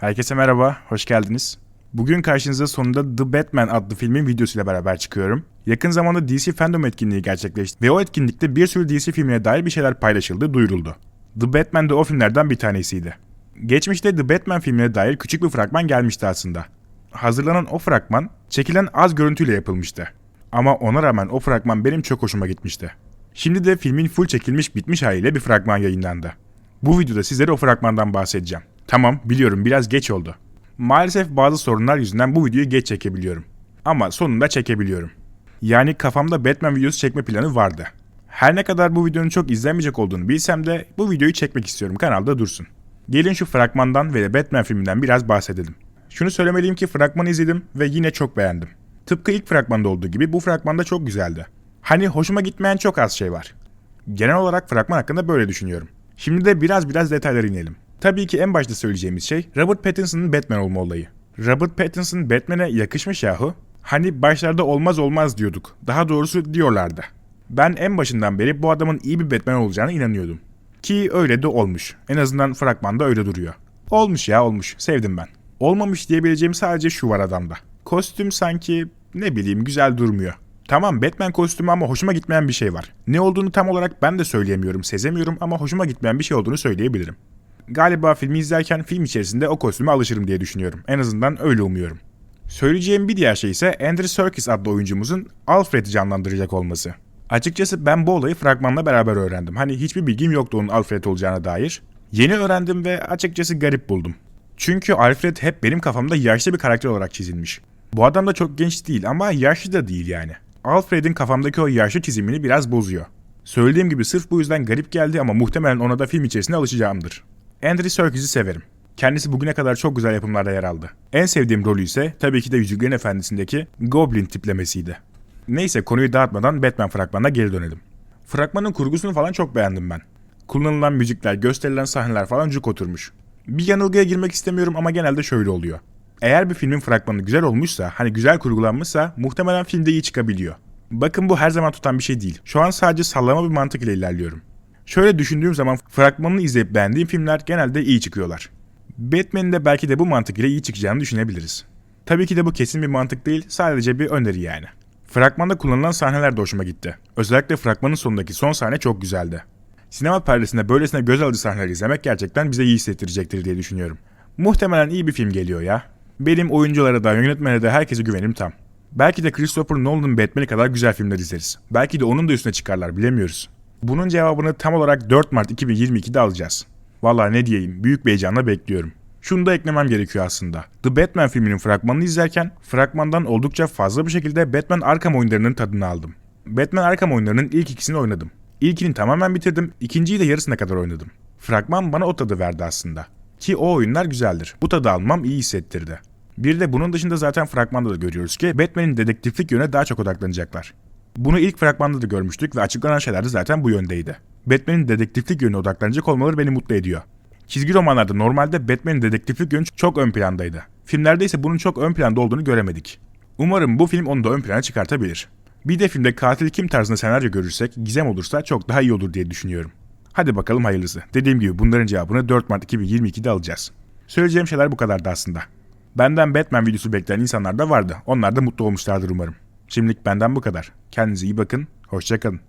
Herkese merhaba, hoş geldiniz. Bugün karşınıza sonunda The Batman adlı filmin videosuyla beraber çıkıyorum. Yakın zamanda DC Fandom etkinliği gerçekleşti ve o etkinlikte bir sürü DC filmine dair bir şeyler paylaşıldı, duyuruldu. The Batman de o filmlerden bir tanesiydi. Geçmişte The Batman filmine dair küçük bir fragman gelmişti aslında. Hazırlanan o fragman çekilen az görüntüyle yapılmıştı. Ama ona rağmen o fragman benim çok hoşuma gitmişti. Şimdi de filmin full çekilmiş bitmiş haliyle bir fragman yayınlandı. Bu videoda sizlere o fragmandan bahsedeceğim. Tamam biliyorum biraz geç oldu. Maalesef bazı sorunlar yüzünden bu videoyu geç çekebiliyorum. Ama sonunda çekebiliyorum. Yani kafamda Batman videosu çekme planı vardı. Her ne kadar bu videonun çok izlenmeyecek olduğunu bilsem de bu videoyu çekmek istiyorum kanalda dursun. Gelin şu fragmandan ve de Batman filminden biraz bahsedelim. Şunu söylemeliyim ki fragmanı izledim ve yine çok beğendim. Tıpkı ilk fragmanda olduğu gibi bu fragmanda çok güzeldi. Hani hoşuma gitmeyen çok az şey var. Genel olarak fragman hakkında böyle düşünüyorum. Şimdi de biraz biraz detaylara inelim. Tabii ki en başta söyleyeceğimiz şey Robert Pattinson'ın Batman olma olayı. Robert Pattinson Batman'e yakışmış yahu. Hani başlarda olmaz olmaz diyorduk. Daha doğrusu diyorlardı. Ben en başından beri bu adamın iyi bir Batman olacağına inanıyordum. Ki öyle de olmuş. En azından fragmanda öyle duruyor. Olmuş ya olmuş. Sevdim ben. Olmamış diyebileceğim sadece şu var adamda. Kostüm sanki ne bileyim güzel durmuyor. Tamam Batman kostümü ama hoşuma gitmeyen bir şey var. Ne olduğunu tam olarak ben de söyleyemiyorum, sezemiyorum ama hoşuma gitmeyen bir şey olduğunu söyleyebilirim. Galiba filmi izlerken film içerisinde o kostüme alışırım diye düşünüyorum. En azından öyle umuyorum. Söyleyeceğim bir diğer şey ise Andrew Serkis adlı oyuncumuzun Alfred'i canlandıracak olması. Açıkçası ben bu olayı fragmanla beraber öğrendim. Hani hiçbir bilgim yoktu onun Alfred olacağına dair. Yeni öğrendim ve açıkçası garip buldum. Çünkü Alfred hep benim kafamda yaşlı bir karakter olarak çizilmiş. Bu adam da çok genç değil ama yaşlı da değil yani. Alfred'in kafamdaki o yaşlı çizimini biraz bozuyor. Söylediğim gibi sırf bu yüzden garip geldi ama muhtemelen ona da film içerisinde alışacağımdır. Andrew Serkis'i severim. Kendisi bugüne kadar çok güzel yapımlarda yer aldı. En sevdiğim rolü ise tabii ki de Yüzüklerin Efendisi'ndeki Goblin tiplemesiydi. Neyse konuyu dağıtmadan Batman fragmanına geri dönelim. Fragmanın kurgusunu falan çok beğendim ben. Kullanılan müzikler, gösterilen sahneler falan cuk oturmuş. Bir yanılgıya girmek istemiyorum ama genelde şöyle oluyor. Eğer bir filmin fragmanı güzel olmuşsa, hani güzel kurgulanmışsa muhtemelen filmde iyi çıkabiliyor. Bakın bu her zaman tutan bir şey değil. Şu an sadece sallama bir mantık ile ilerliyorum. Şöyle düşündüğüm zaman fragmanını izleyip beğendiğim filmler genelde iyi çıkıyorlar. Batman'in de belki de bu mantık ile iyi çıkacağını düşünebiliriz. Tabii ki de bu kesin bir mantık değil, sadece bir öneri yani. Fragmanda kullanılan sahneler de hoşuma gitti. Özellikle fragmanın sonundaki son sahne çok güzeldi. Sinema perdesinde böylesine göz alıcı sahneler izlemek gerçekten bize iyi hissettirecektir diye düşünüyorum. Muhtemelen iyi bir film geliyor ya. Benim oyunculara da yönetmene de herkese güvenim tam. Belki de Christopher Nolan'ın Batman'i kadar güzel filmler izleriz. Belki de onun da üstüne çıkarlar bilemiyoruz. Bunun cevabını tam olarak 4 Mart 2022'de alacağız. Vallahi ne diyeyim büyük bir heyecanla bekliyorum. Şunu da eklemem gerekiyor aslında. The Batman filminin fragmanını izlerken fragmandan oldukça fazla bir şekilde Batman Arkham oyunlarının tadını aldım. Batman Arkham oyunlarının ilk ikisini oynadım. İlkini tamamen bitirdim, ikinciyi de yarısına kadar oynadım. Fragman bana o tadı verdi aslında. Ki o oyunlar güzeldir. Bu tadı almam iyi hissettirdi. Bir de bunun dışında zaten fragmanda da görüyoruz ki Batman'in dedektiflik yöne daha çok odaklanacaklar. Bunu ilk fragmanda da görmüştük ve açıklanan şeyler de zaten bu yöndeydi. Batman'in dedektiflik yönüne odaklanacak olmaları beni mutlu ediyor. Çizgi romanlarda normalde Batman'in dedektiflik yönü çok ön plandaydı. Filmlerde ise bunun çok ön planda olduğunu göremedik. Umarım bu film onu da ön plana çıkartabilir. Bir de filmde katil kim tarzında senaryo görürsek gizem olursa çok daha iyi olur diye düşünüyorum. Hadi bakalım hayırlısı. Dediğim gibi bunların cevabını 4 Mart 2022'de alacağız. Söyleyeceğim şeyler bu kadardı aslında. Benden Batman videosu bekleyen insanlar da vardı. Onlar da mutlu olmuşlardır umarım. Şimdilik benden bu kadar. Kendinize iyi bakın. Hoşçakalın.